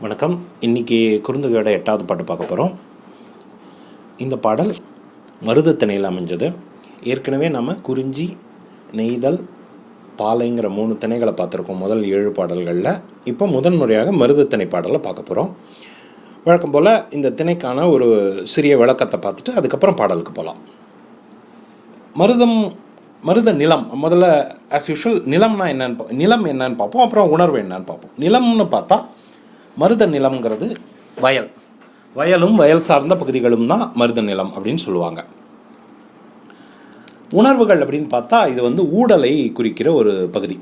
வணக்கம். இன்னைக்கு குறுந்தொகையோட எட்டாவது பாட்டு பார்க்க போகிறோம் இந்த பாடல் மருதத்திணையில் அமைஞ்சது. ஏற்கனவே நம்ம குறிஞ்சி நெய்தல் பாலைங்கிற மூணு திணைகளை பார்த்துருக்கோம் முதல் ஏழு பாடல்களில். இப்போ முதன்முறையாக மருதத்திணை பாடலை பார்க்க போகிறோம் வழக்கம் போல் இந்த திணைக்கான ஒரு சிறிய விளக்கத்தை பார்த்துட்டு அதுக்கப்புறம் பாடலுக்கு போகலாம் மருதம் மருத நிலம் முதல்ல ஆஸ் யூஷுவல் நிலம்னா என்னன்னு பா- நிலம் என்னன்னு பார்ப்போம் அப்புறம் உணர்வு என்னன்னு பார்ப்போம். நிலம்னு பார்த்தா மருத நிலம்ங்கிறது வயல். வயலும் வயல் சார்ந்த பகுதிகளும் தான் மருத நிலம் அப்படின்னு சொல்லுவாங்க. உணர்வுகள் அப்படின்னு பார்த்தா இது வந்து ஊடலை குறிக்கிற ஒரு பகுதி.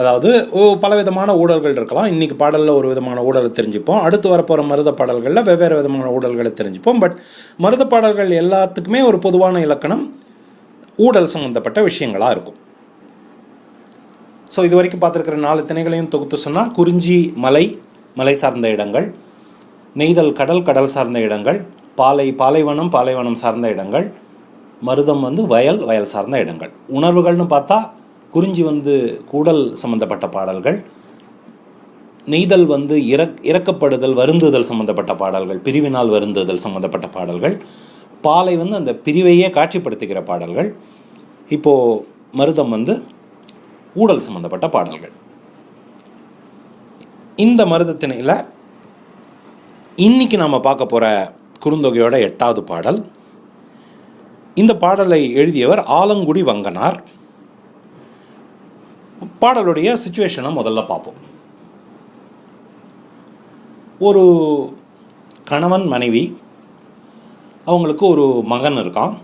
அதாவது ஓ பலவிதமான ஊடல்கள் இருக்கலாம். இன்றைக்கி பாடலில் ஒரு விதமான ஊடலை தெரிஞ்சுப்போம். அடுத்து வரப்போகிற மருத பாடல்களில் வெவ்வேறு விதமான ஊடல்களை தெரிஞ்சுப்போம். பட் மருத பாடல்கள் எல்லாத்துக்குமே ஒரு பொதுவான இலக்கணம் ஊடல் சம்மந்தப்பட்ட விஷயங்களாக இருக்கும். ஸோ இது வரைக்கும் பார்த்துருக்கிற நாலு திணைகளையும் தொகுத்து சொன்னால் குறிஞ்சி மலை மலை சார்ந்த இடங்கள் நெய்தல் கடல் கடல் சார்ந்த இடங்கள் பாலை பாலைவனம் பாலைவனம் சார்ந்த இடங்கள் மருதம் வந்து வயல் வயல் சார்ந்த இடங்கள். உணர்வுகள்னு பார்த்தா குறிஞ்சி வந்து கூடல் சம்பந்தப்பட்ட பாடல்கள் நெய்தல் வந்து இறக் இறக்கப்படுதல் வருந்துதல் சம்பந்தப்பட்ட பாடல்கள் பிரிவினால் வருந்துதல் சம்பந்தப்பட்ட பாடல்கள் பாலை வந்து அந்த பிரிவையே காட்சிப்படுத்துகிற பாடல்கள் இப்போது மருதம் வந்து ஊடல் சம்பந்தப்பட்ட பாடல்கள். இந்த மருதத்திணையில் இன்னைக்கு நாம் பார்க்க போகிற குறுந்தொகையோட எட்டாவது பாடல். இந்த பாடலை எழுதியவர் ஆலங்குடி வங்கனார். பாடலுடைய சுச்சுவேஷனை முதல்ல பார்ப்போம். ஒரு கணவன் மனைவி அவங்களுக்கு ஒரு மகன் இருக்கான்.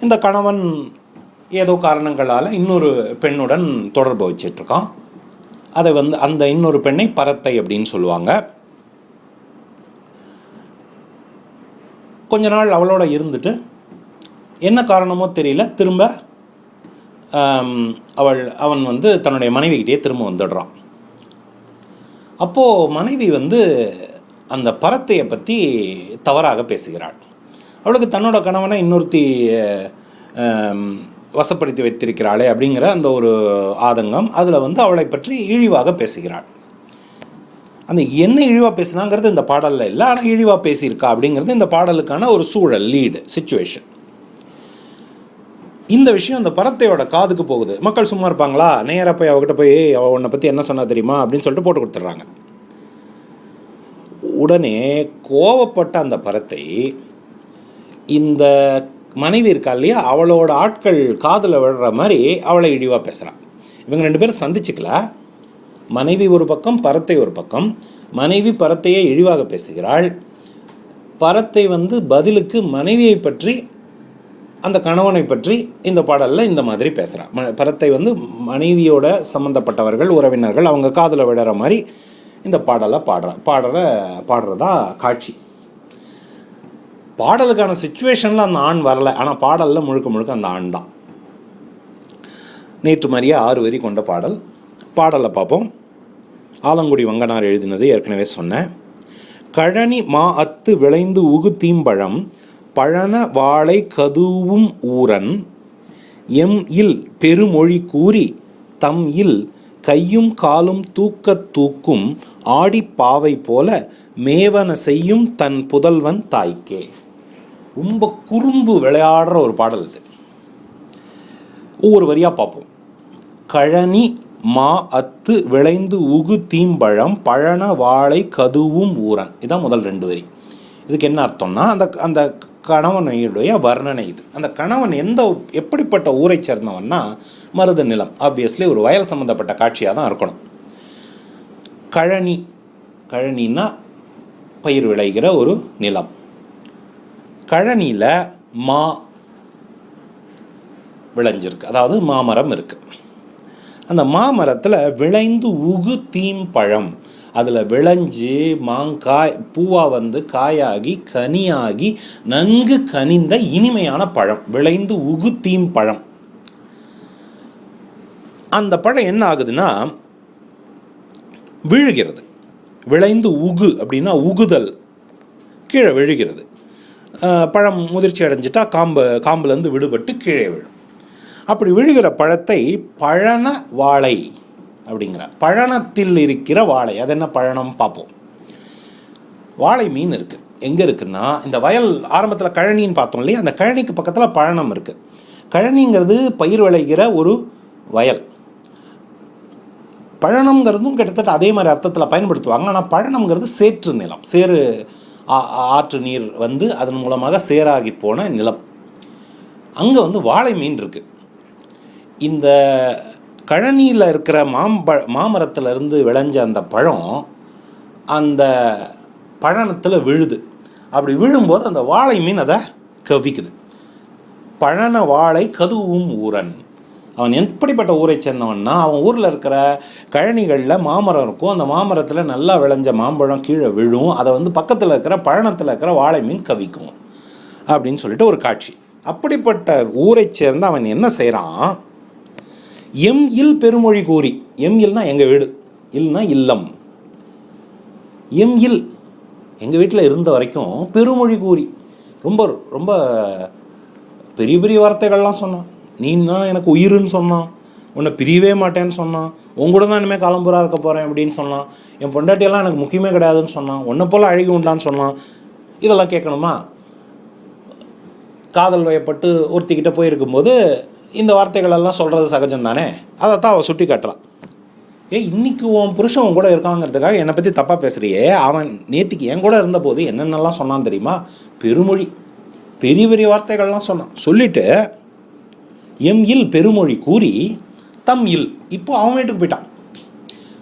இந்த கணவன் ஏதோ காரணங்களால் இன்னொரு பெண்ணுடன் தொடர்பு வச்சிட்ருக்கான். அதை வந்து அந்த இன்னொரு பெண்ணை பரத்தை அப்படின்னு சொல்லுவாங்க. கொஞ்ச நாள் அவளோட இருந்துட்டு என்ன காரணமோ தெரியல. திரும்ப அவள் அவன் வந்து தன்னுடைய மனைவிக்கிட்டே திரும்ப வந்துடுறான். அப்போது மனைவி வந்து அந்த பரத்தையை பற்றி தவறாக பேசுகிறாள். அவளுக்கு தன்னோட கணவனை இன்னொருத்தி வசப்படுத்தி வைத்திருக்கிறாளே அப்படிங்கிற அந்த ஒரு ஆதங்கம் அதில் வந்து அவளை பற்றி இழிவாக பேசுகிறாள். அந்த என்ன இழிவாக பேசுனாங்கிறது இந்த பாடலில் இல்லை ஆனால் இழிவாக பேசியிருக்கா அப்படிங்கிறது இந்த பாடலுக்கான ஒரு சூழல் லீடு சுச்சுவேஷன் இந்த விஷயம் அந்த பரத்தையோட காதுக்கு போகுது. மக்கள் சும்மா இருப்பாங்களா? நேராக போய் அவகிட்ட போய் அவ உன்னை பற்றி என்ன சொன்னா தெரியுமா? அப்படின்னு சொல்லிட்டு போட்டு கொடுத்துட்றாங்க. உடனே கோவப்பட்ட அந்த பரத்தை இந்த மனைவி இருக்கா இல்லையா? அவளோட ஆட்கள் காதில் விடுற மாதிரி அவளை இழிவாக பேசுகிறான் இவங்க ரெண்டு பேரும் சந்திச்சுக்கல. மனைவி ஒரு பக்கம் பரத்தை ஒரு பக்கம். மனைவி பரத்தையே இழிவாக பேசுகிறாள். பரத்தை வந்து பதிலுக்கு மனைவியை பற்றி அந்த கணவனை பற்றி இந்த பாடலில் இந்த மாதிரி பேசுகிறான் பரத்தை வந்து மனைவியோட சம்மந்தப்பட்டவர்கள் உறவினர்கள் அவங்க காதில் விடுற மாதிரி இந்த பாடலை பாடுற பாடுற பாடுறதா காட்சி. பாடலுக்கான சுச்சுவேஷனில் அந்த ஆண் வரலை. ஆனால் பாடலில் முழுக்க முழுக்க அந்த ஆண் தான். நேற்று மாதிரியே ஆறு வரி கொண்ட பாடல். பாடலை பார்ப்போம். ஆலங்குடி வங்கனார் எழுதினது ஏற்கனவே சொன்னேன். கழனி மா அத்து விளைந்து உகு தீம்பழம் பழன வாழை கதுவும் ஊரன் எம் இல் பெருமொழி கூறி தம் இல் கையும் காலும் தூக்கத் தூக்கும் ஆடிப் பாவை போல மேவன செய்யும் தன் புதல்வன் தாய்க்கே. ரொம்ப குறும்பு விளையாடுற ஒரு பாடல் இது. ஒவ்வொரு வரியாக பார்ப்போம். கழனி மா அத்து விளைந்து உகு தீம்பழம் பழன வாழை கதுவும் ஊரன். இதான் முதல் ரெண்டு வரி. இதுக்கு என்ன அர்த்தம்னா அந்த அந்த கணவனுடைய வர்ணனை இது. அந்த கணவன் எந்த எப்படிப்பட்ட ஊரை சேர்ந்தவன்னா மருத நிலம். ஆப்வியஸ்லி ஒரு வயல் சம்மந்தப்பட்ட காட்சியாக தான் இருக்கணும். கழனி கழனின்னா பயிர் விளைகிற ஒரு நிலம். கழனியில் மா விளைஞ்சிருக்கு. அதாவது மாமரம் இருக்கு. அந்த மாமரத்தில் விளைந்து உகு தீம் பழம். அதில் விளைஞ்சு மாங்காய் பூவாக வந்து காயாகி கனியாகி நன்கு கனிந்த இனிமையான பழம். விளைந்து உகு தீம் பழம். அந்த பழம் என்ன ஆகுதுன்னா விழுகிறது. விளைந்து உகு அப்படின்னா உகுதல். கீழே விழுகிறது. பழம் முதிர்ச்சி அடைஞ்சிட்டா காம்பு காம்புலேருந்து விடுபட்டு கீழே விழும். அப்படி விழுகிற பழத்தை பழன வாழை அப்படிங்கிற பழனத்தில் இருக்கிற வாழை. அது என்ன பழனம்? பார்ப்போம். வாழை மீன் இருக்குது எங்கே இருக்குன்னா இந்த வயல் ஆரம்பத்தில் கழனின்னு பார்த்தோம் இல்லையா? அந்த கழனிக்கு பக்கத்தில் பழனம் இருக்குது கழனிங்கிறது பயிர் விளைகிற ஒரு வயல். பழனம்ங்கிறதும் கிட்டத்தட்ட அதே மாதிரி அர்த்தத்தில் பயன்படுத்துவாங்க. ஆனால் பழனம்ங்கிறது சேற்று நிலம். சேறு ஆற்று நீர் வந்து அதன் மூலமாக சேராகி போன நிலம். அங்கே வந்து வாழை மீன் இருக்குது இந்த கழனியில் இருக்கிற மாம்பழ மாமரத்திலிருந்து விளைஞ்ச அந்த பழம் அந்த பழனத்தில் விழுது. அப்படி விழும்போது அந்த வாழை மீன் அதை கவிக்குது. பழன வாழை கதுவும் ஊரன் அவன் எப்படிப்பட்ட ஊரை சேர்ந்தவன்னா அவன் ஊரில் இருக்கிற கழனிகளில் மாமரம் இருக்கும். அந்த மாமரத்தில் நல்லா விளைஞ்ச மாம்பழம் கீழே விழும். அதை வந்து பக்கத்தில் இருக்கிற பழனத்தில் இருக்கிற வாழை மீன் கவிக்கும். அப்படின்னு சொல்லிட்டு ஒரு காட்சி. அப்படிப்பட்ட ஊரை சேர்ந்து அவன் என்ன செய்கிறான் எம் இல் பெருமொழி கூறி. எம் இல்னா எங்கள் வீடு. இல்னா இல்லம். எம் இல் எங்கள் வீட்டில் இருந்த வரைக்கும் பெருமொழி கூறி. ரொம்ப ரொம்ப பெரிய பெரிய வார்த்தைகள்லாம் சொன்னான். நீன்னா எனக்கு உயிருன்னு சொன்னான். உன்னை பிரியவே மாட்டேன்னு சொன்னான். உன் கூட தான் இனிமேல் காலம்புரா இருக்க போகிறேன் அப்படின்னு சொன்னான். என் பொண்டாட்டியெல்லாம் எனக்கு முக்கியமே கிடையாதுன்னு சொன்னான். உன்னை போல் அழகி உண்டான்னு சொன்னான். இதெல்லாம் கேட்கணுமா? காதல் வயப்பட்டு ஒருத்திக்கிட்ட போயிருக்கும்போது இந்த வார்த்தைகள் எல்லாம் சொல்கிறது சகஜம் தானே? அதைத்தான் அவள் சுட்டி காட்டுறான் ஏ இன்னைக்கு உன் புருஷன் உன் கூட இருக்காங்கிறதுக்காக என்னை பற்றி தப்பாக பேசுகிறியே அவன் நேற்றுக்கு என் கூட இருந்தபோது என்னென்னலாம் சொன்னான் தெரியுமா? பெருமொழி. பெரிய பெரிய வார்த்தைகள்லாம் சொன்னான். சொல்லிட்டு எம் இல் பெருமொழி கூறி தம் இல். இப்போ அவன் வீட்டுக்கு போயிட்டான்.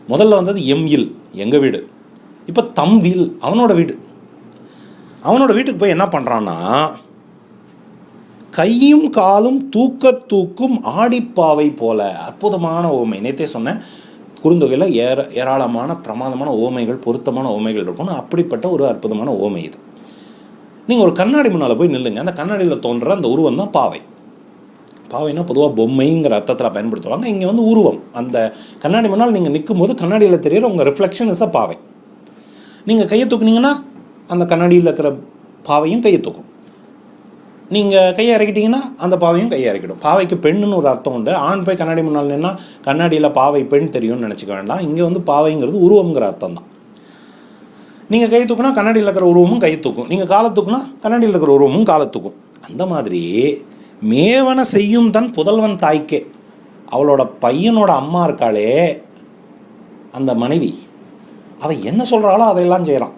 முதல்ல வந்தது எம் இல் எங்கள் வீடு. இப்போ தம் வில் அவனோட வீடு. அவனோட வீட்டுக்கு போய் என்ன பண்ணுறான்னா கையும் காலும் தூக்க தூக்கும் ஆடிப்பாவை போல அற்புதமான ஓமை. நேத்தே சொன்னேன் குறுந்தொகையில் ஏற ஏராளமான பிரமாதமான ஓமைகள் பொருத்தமான ஓமைகள் இருக்கும்னு அப்படிப்பட்ட ஒரு அற்புதமான ஓமை இது. நீங்கள் ஒரு கண்ணாடி முன்னால் போய் நில்லுங்க. அந்த கண்ணாடியில் தோன்ற அந்த உருவம் தான் பாவை. பாவைனா பொதுவாக பொம்மைங்கிற அர்த்தத்தில் பயன்படுத்துவாங்க. இங்கே வந்து உருவம். அந்த கண்ணாடி முன்னால் நீங்கள் நிற்கும் போது கண்ணாடியில் தெரியுற உங்கள் ரிஃப்ளெக்ஷன் இஸ் அ பாவை. நீங்கள் கையை தூக்குனீங்கன்னா அந்த கண்ணாடியில் இருக்கிற பாவையும் கையை தூக்கும். நீங்கள் கையை இறக்கிட்டீங்கன்னா அந்த பாவையும் கையை இறக்கிடும். பாவைக்கு பெண்ணுன்னு ஒரு அர்த்தம் உண்டு. ஆண் போய் கண்ணாடி முன்னால் நின்னா கண்ணாடியில் பாவை பெண் தெரியும்னு நினச்சிக்க வேண்டாம். இங்கே வந்து பாவைங்கிறது உருவம்ங்கிற அர்த்தம் தான். நீங்கள் கை தூக்குனா கண்ணாடியில் இருக்கிற உருவமும் கை தூக்கும். நீங்கள் காலை தூக்குனா கண்ணாடியில் இருக்கிற உருவமும் காலை தூக்கும். அந்த மாதிரி மேவன செய்யும் தன் புதல்வன் தாய்க்கே. அவளோட பையனோட அம்மா இருக்காளே அந்த மனைவி. அவன் என்ன சொல்கிறாளோ அதையெல்லாம் செய்கிறான்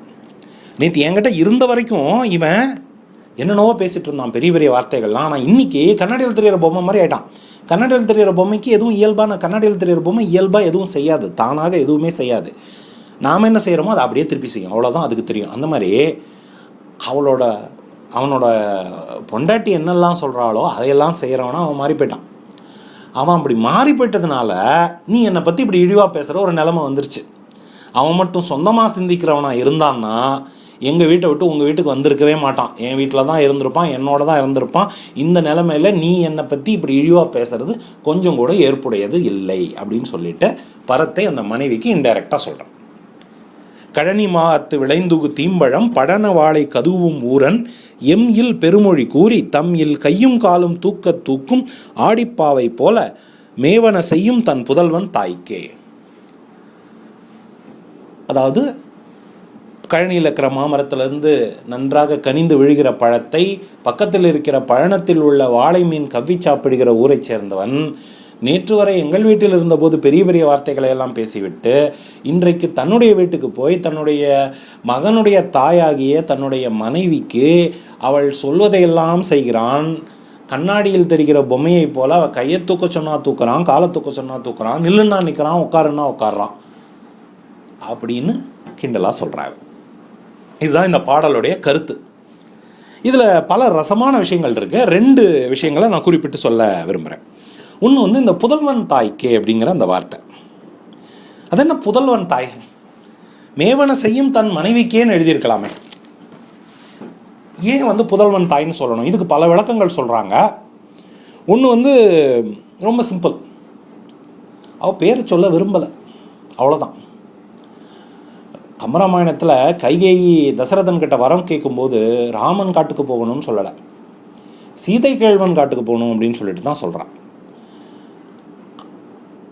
நேற்று என்கிட்ட இருந்த வரைக்கும் இவன் என்னென்னவோ பேசிட்டு இருந்தான் பெரிய பெரிய வார்த்தைகள்லாம். ஆனால் இன்னைக்கு கண்ணாடியில் தெரியிற பொம்மை மாதிரி ஆயிட்டான். கண்ணாடியில் தெரியிற பொம்மைக்கு எதுவும் இயல்பான கண்ணாடியில் தெரியிற பொம்மை இயல்பாக எதுவும் செய்யாது. தானாக எதுவுமே செய்யாது. நாம் என்ன செய்கிறோமோ அதை அப்படியே திருப்பி செய்யும். அவ்வளோதான் அதுக்கு தெரியும். அந்த மாதிரி அவளோட அவனோட பொண்டாட்டி என்னெல்லாம் சொல்கிறாளோ அதையெல்லாம் செய்கிறவனா அவன் மாறி போயிட்டான். அவன் அப்படி மாறி போயிட்டதுனால நீ என்னை பற்றி இப்படி இழிவாக பேசுகிற ஒரு நிலமை வந்துருச்சு. அவன் மட்டும் சொந்தமாக சிந்திக்கிறவனா இருந்தான்னா எங்கள் வீட்டை விட்டு உங்கள் வீட்டுக்கு வந்திருக்கவே மாட்டான். என் வீட்டில் தான் இருந்திருப்பான் என்னோட தான் இருந்திருப்பான். இந்த நிலைமையில நீ என்னை பற்றி இப்படி இழிவாக பேசுறது கொஞ்சம் கூட ஏற்புடையது இல்லை அப்படின்னு சொல்லிட்டு பரத்தை அந்த மனைவிக்கு இன்டைரக்டாக சொல்கிறான் கழனி மாத்து விளைந்துகு தீம்பழம் படன வாழை கதுவும் ஊரன் எம் இல் பெருமொழி கூறி தம் இல் கையும் காலும் தூக்கத் தூக்கும் ஆடிப்பாவை போல மேவன செய்யும் தன் புதல்வன் தாய்க்கே. அதாவது கழனியில் இருக்கிற மாமரத்திலிருந்து நன்றாக கனிந்து விழுகிற பழத்தை பக்கத்தில் இருக்கிற பழனத்தில் உள்ள வாழை மீன் கவ்வி சாப்பிடுகிற ஊரைச் சேர்ந்தவன் நேற்று வரை எங்கள் வீட்டில் இருந்தபோது பெரிய பெரிய வார்த்தைகளை எல்லாம் பேசிவிட்டு இன்றைக்கு தன்னுடைய வீட்டுக்கு போய் தன்னுடைய மகனுடைய தாயாகிய தன்னுடைய மனைவிக்கு அவள் சொல்வதையெல்லாம் செய்கிறான். கண்ணாடியில் தெரிகிற பொம்மையைப் போல அவள் கையை தூக்க சொன்னா தூக்குறான் காலை தூக்க சொன்னா தூக்குறான் நில்லுன்னா நிற்கிறான் உட்காருன்னா உட்காடுறான் அப்படின்னு கிண்டலாக சொல்கிறாங்க இதுதான் இந்த பாடலுடைய கருத்து. இதில் பல ரசமான விஷயங்கள் இருக்கு. ரெண்டு விஷயங்களை நான் குறிப்பிட்டு சொல்ல விரும்புகிறேன் ஒன்று வந்து இந்த புதல்வன் தாய்க்கே அப்படிங்கிற அந்த வார்த்தை. அது என்ன புதல்வன் தாய்? மேவன செய்யும் தன் மனைவிக்கேன்னு எழுதியிருக்கலாமே. ஏன் வந்து புதல்வன் தாய்ன்னு சொல்லணும்? இதுக்கு பல விளக்கங்கள் சொல்கிறாங்க ஒன்று வந்து ரொம்ப சிம்பிள் அவள் பேர் சொல்ல விரும்பலை. அவ்வளோதான் கம்பராமாயணத்தில் கைகை தசரதன் கிட்ட வரம் கேட்கும்போது ராமன் காட்டுக்கு போகணும்னு சொல்லலை. சீதை கேழ்வன் காட்டுக்கு போகணும் அப்படின்னு சொல்லிட்டு தான் சொல்கிறான்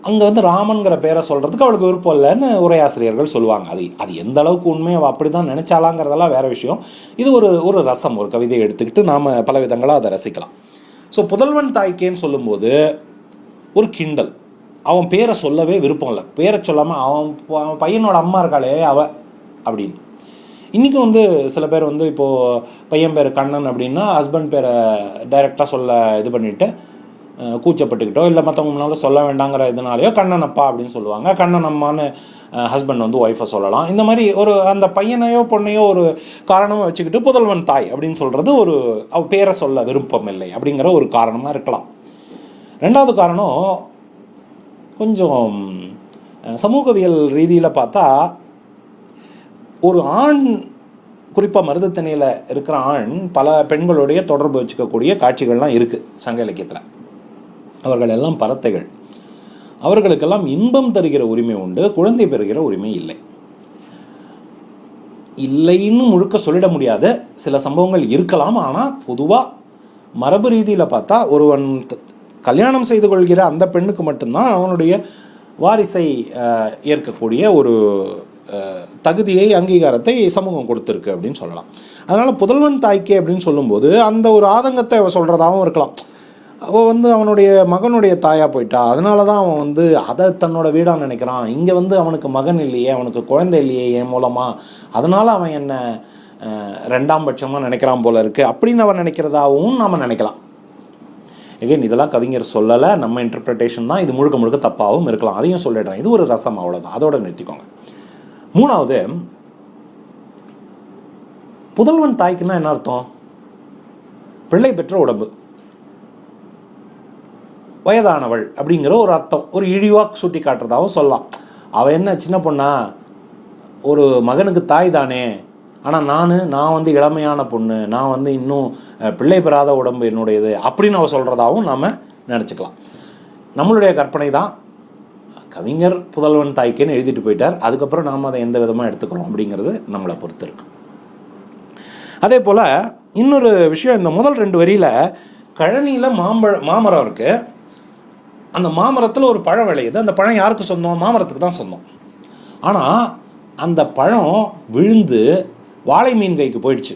அங்கே வந்து ராமன்கிற பேரை சொல்கிறதுக்கு அவளுக்கு விருப்பம் இல்லைன்னு உரையாசிரியர்கள் சொல்லுவாங்க. அது அது எந்த அளவுக்கு உண்மையை அவள் அப்படி தான் நினச்சாலாங்கிறதெல்லாம் வேற விஷயம். இது ஒரு ஒரு ரசம் ஒரு கவிதையை எடுத்துக்கிட்டு நாம் பல விதங்களாக அதை ரசிக்கலாம். ஸோ புதல்வன் தாய்க்கேன்னு சொல்லும்போது ஒரு கிண்டல். அவன் பேரை சொல்லவே விருப்பம் இல்லை. பேரை சொல்லாமல் அவன் அவன் பையனோட அம்மா இருக்காளே அவ அப்படின்னு. இன்றைக்கும் வந்து சில பேர் வந்து இப்போது பையன் பேர் கண்ணன் அப்படின்னா ஹஸ்பண்ட் பேரை டைரெக்டாக சொல்ல இது பண்ணிவிட்டு கூச்சப்பட்டுக்கிட்டோ இல்லை மற்றவங்க முன்னால் சொல்ல வேண்டாங்கிற இதனாலேயோ கண்ணன் அப்பா அப்படின்னு சொல்லுவாங்க. கண்ணன் அம்மான்னு ஹஸ்பண்ட் வந்து ஒய்ஃபை சொல்லலாம். இந்த மாதிரி ஒரு அந்த பையனையோ பொண்ணையோ ஒரு காரணமாக வச்சுக்கிட்டு புதல்வன் தாய் அப்படின்னு சொல்கிறது ஒரு அவ பேரை சொல்ல விருப்பம் இல்லை அப்படிங்கிற ஒரு காரணமாக இருக்கலாம். ரெண்டாவது காரணம் கொஞ்சம் சமூகவியல் ரீதியில் பார்த்தா ஒரு ஆண் குறிப்பாக மருதத்தனையில் இருக்கிற ஆண் பல பெண்களுடைய தொடர்பு வச்சுக்கக்கூடிய காட்சிகள்லாம் இருக்குது சங்க இலக்கியத்தில். அவர்கள் எல்லாம் பறத்தைகள் அவர்களுக்கெல்லாம் இன்பம் தருகிற உரிமை உண்டு குழந்தை பெறுகிற உரிமை இல்லை. இல்லைன்னு முழுக்க சொல்லிட முடியாத சில சம்பவங்கள் இருக்கலாம் ஆனால் பொதுவாக மரபு ரீதியில் பார்த்தா ஒருவன் கல்யாணம் செய்து கொள்கிற அந்த பெண்ணுக்கு மட்டும்தான் அவனுடைய வாரிசை ஏற்கக்கூடிய ஒரு தகுதியை அங்கீகாரத்தை சமூகம் கொடுத்துருக்கு அப்படின்னு சொல்லலாம். அதனால் புதல்வன் தாய்க்கே அப்படின்னு சொல்லும்போது அந்த ஒரு ஆதங்கத்தை சொல்கிறதாகவும் இருக்கலாம். அவள் வந்து அவனுடைய மகனுடைய தாயாக போயிட்டா. அதனால தான் அவன் வந்து அதை தன்னோட வீடாக நினைக்கிறான். இங்கே வந்து அவனுக்கு மகன் இல்லையே அவனுக்கு குழந்தை இல்லையே என் மூலமாக அதனால் அவன் என்னை ரெண்டாம் பட்சமாக நினைக்கிறான் போல இருக்கு. அப்படின்னு அவன் நினைக்கிறதாகவும் நாம் நினைக்கலாம். எகைன் இதெல்லாம் கவிஞர் சொல்லலை. நம்ம இன்டர்பிரிட்டேஷன் தான். இது முழுக்க முழுக்க தப்பாகவும் இருக்கலாம். அதையும் சொல்லிடுறேன். இது ஒரு ரசம் அவ்வளோதான் அதோட நிறுத்திக்கோங்க. மூணாவது புதல்வன் தாய்க்குன்னா என்ன அர்த்தம்? பிள்ளை பெற்ற உடம்பு. வயதானவள் அப்படிங்கிற ஒரு அர்த்தம். ஒரு இழிவாக சுட்டி காட்டுறதாகவும் சொல்லலாம். அவள் என்ன சின்ன பொண்ணா? ஒரு மகனுக்கு தாய் தானே. ஆனால் நான் நான் வந்து இளமையான பொண்ணு. நான் வந்து இன்னும் பிள்ளை பெறாத உடம்பு என்னுடையது அப்படின்னு அவள் சொல்கிறதாகவும் நாம் நினச்சிக்கலாம். நம்மளுடைய கற்பனை தான். கவிஞர் புதல்வன் தாய்க்குன்னு எழுதிட்டு போயிட்டார். அதுக்கப்புறம் நாம் அதை எந்த விதமாக எடுத்துக்கிறோம் அப்படிங்கிறது நம்மளை பொறுத்து இருக்கு. அதே போல் இன்னொரு விஷயம் இந்த முதல் ரெண்டு வரியில் கழனியில் மாம்பழ மாமரம் இருக்குது அந்த மாமரத்தில் ஒரு பழம் விளையுது. அந்த பழம் யாருக்கு சொந்தம்? மாமரத்துக்கு தான் சொந்தம். ஆனால் அந்த பழம் விழுந்து வாழை மீன் கைக்கு போயிடுச்சு.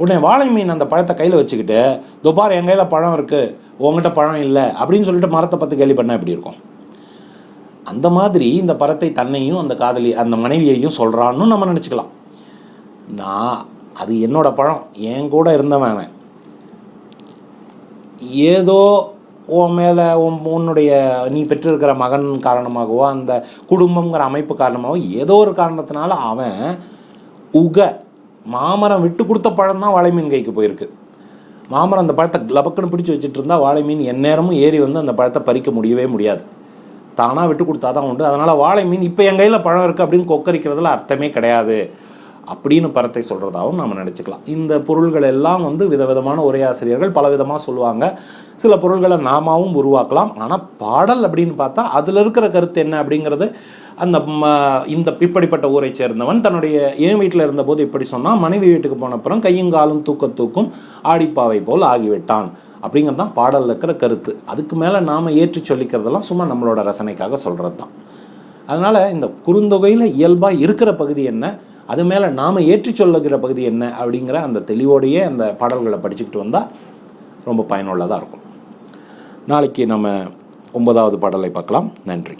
உடனே வாழை மீன் அந்த பழத்தை கையில் வச்சுக்கிட்டு துபார் என் கையில் பழம் இருக்குது உங்ககிட்ட பழம் இல்லை. அப்படின்னு சொல்லிட்டு மரத்தை பார்த்து கேள்வி பண்ணால் எப்படி இருக்கும்? அந்த மாதிரி இந்த பழத்தை தன்னையும் அந்த காதலி அந்த மனைவியையும் சொல்கிறான்னு நம்ம நினச்சிக்கலாம். நான் அது என்னோட பழம். என் கூட இருந்தவன் அவன். ஏதோ உன் மேலே உன் உன்னுடைய நீ பெற்றிருக்கிற மகன் காரணமாகவோ அந்த குடும்பங்கிற அமைப்பு காரணமாகவோ ஏதோ ஒரு காரணத்தினால அவன் உக மாமரம் விட்டு கொடுத்த பழம் தான் வாழை மீன் கைக்கு போயிருக்கு. மாமரம் அந்த பழத்தை லபக்குன்னு பிடிச்சி வச்சுட்டு இருந்தால் வாழை மீன் எந்நேரமும் ஏறி வந்து அந்த பழத்தை பறிக்க முடியவே முடியாது. தானாக விட்டு கொடுத்தா தான் உண்டு. அதனால் வாழை மீன் இப்போ என் கையில் பழம் இருக்குது அப்படின்னு கொக்கரிக்கிறதுல அர்த்தமே கிடையாது. அப்படின்னு பரத்தை சொல்கிறதாகவும் நம்ம நினச்சிக்கலாம். இந்த பொருள்கள் எல்லாம் வந்து விதவிதமான ஒரே ஆசிரியர்கள் பலவிதமாக சொல்லுவாங்க. சில பொருள்களை நாமாவும் உருவாக்கலாம். ஆனால் பாடல் அப்படின்னு பார்த்தா அதில் இருக்கிற கருத்து என்ன அப்படிங்கிறது அந்த ம- இந்த இப்படிப்பட்ட ஊரை சேர்ந்தவன் தன்னுடைய என் வீட்டில் இருந்தபோது இப்படி சொன்னால் மனைவி வீட்டுக்கு போன அப்புறம் கையும் காலும் தூக்க தூக்கும் ஆடிப்பாவை போல் ஆகிவிட்டான் அப்படிங்கிறது தான் பாடலில் இருக்கிற கருத்து. அதுக்கு மேலே நாம் ஏற்றி சொல்லிக்கிறதெல்லாம் சும்மா நம்மளோட ரசனைக்காக சொல்கிறது தான் அதனால் இந்த குறுந்தொகையில் இயல்பாக இருக்கிற பகுதி என்ன அது மேலே நாம் ஏற்றி சொல்லுகிற பகுதி என்ன அப்படிங்கிற அந்த தெளிவோடையே அந்த பாடல்களை படிச்சுக்கிட்டு வந்தால் ரொம்ப பயனுள்ளதாக இருக்கும். நாளைக்கு நம்ம ஒன்பதாவது பாடலை பார்க்கலாம். நன்றி.